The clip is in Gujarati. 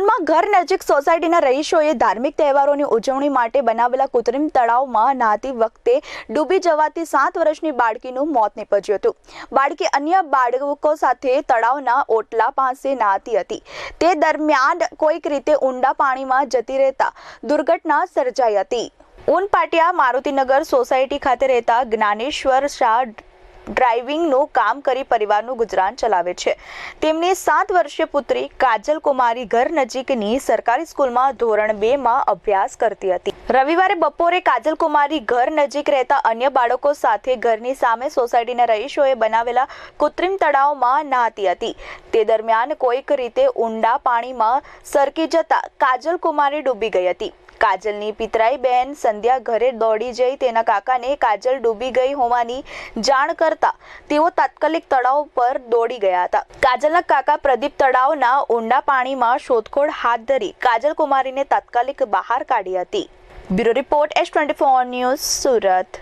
ઊનમાં ઘર નજીક સોસાયટીના રહીશોએ ધાર્મિક તહેવારોની ઉજવણી માટે બનાવેલા કૃત્રિમ તળાવમાં નહાતી વખતે ડૂબી જવાથી સાત વર્ષની બાળકીનું મોત નીપજ્યું હતું. બાળકી અન્ય બાળકો સાથે તળાવના ઓટલા પાસે નહાતી હતી. તે દરમિયાન કોઈક રીતે ઊંડા પાણીમાં જતી રહેતા દુર્ઘટના સર્જાઈ હતી. ઉનપાટિયા મારુતિનગર સોસાયટી ખાતે રહેતા જ્ઞાનેશ્વર શાહ ડ્રાઇવિંગનું કામ કરી પરિવારનું ગુજરાન ચલાવે છે. તેમની સાત વર્ષીય પુત્રી કાજલ કુમારી ઘર નજીકની સરકારી સ્કૂલમાં ધોરણ બે માં અભ્યાસ કરતી હતી. રવિવારે બપોરે કાજલ કુમારી ઘર નજીક રહેતા અન્ય બાળકો સાથે ઘરની સામે સોસાયટીના રહીશોએ બનાવેલા કૃત્રિમ તળાવમાં નહાતી હતી. તે દરમિયાન કોઈક રીતે ઊંડા પાણીમાં સરકી જતા કાજલ કુમારી ડૂબી ગઈ હતી. કાજલની પિતરાઈ બહેન સંધ્યા ઘરે દોડી જઈ તેના કાકાને કાજલ ડૂબી ગઈ હોવાની જાણ કરતા તેઓ તાત્કાલિક તળાવ પર દોડી ગયા હતા. કાજલના કાકા પ્રદીપ તળાવના ઊંડા પાણીમાં શોધખોળ હાથ ધરી કાજલ કુમારીને તાત્કાલિક બહાર કાઢી હતી. Bureau report S twenty four news Surat.